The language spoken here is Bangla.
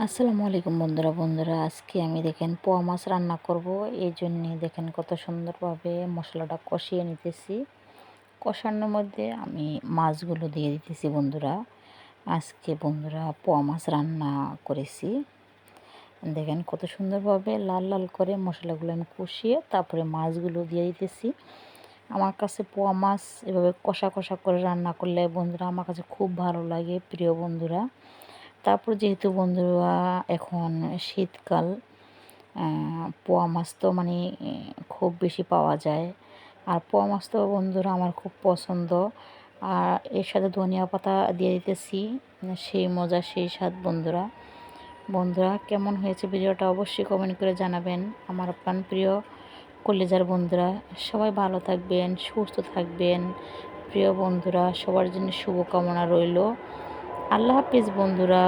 আসসালামু আলাইকুম বন্ধুরা বন্ধুরা। আজকে আমি দেখেন পোয়া মাছ রান্না করব। এই জন্যে দেখেন কত সুন্দরভাবে মশলাটা কষিয়ে নিতেছি। কষানোর মধ্যে আমি মাছগুলো দিয়ে দিতেছি বন্ধুরা। আজকে বন্ধুরা পোয়া মাছ রান্না করেছি। দেখেন কত সুন্দরভাবে লাল লাল করে মশলাগুলো আমি কষিয়ে তারপরে মাছগুলো দিয়ে দিতেছি। আমার কাছে পোয়া মাছ এভাবে কষা কষা করে রান্না করলে বন্ধুরা আমার কাছে খুব ভালো লাগে, প্রিয় বন্ধুরা। তারপর যেহেতু বন্ধুরা এখন শীতকাল পোয়া মাছ তো মানে খুব বেশি পাওয়া যায়। আর পোয়া মাছ তো বন্ধুরা আমার খুব পছন্দ। আর এর সাথে ধনিয়া পাতা দিয়ে দিতেছি, সেই মজা, সেই স্বাদ বন্ধুরা। বন্ধুরা, কেমন হয়েছে ভিডিওটা অবশ্যই কমেন্ট করে জানাবেন। আমার প্রাণ প্রিয় কলেজার বন্ধুরা, সবাই ভালো থাকবেন, সুস্থ থাকবেন। প্রিয় বন্ধুরা, সবার জন্য শুভকামনা রইল। আল্লাহ হাফিজ বন্ধুরা।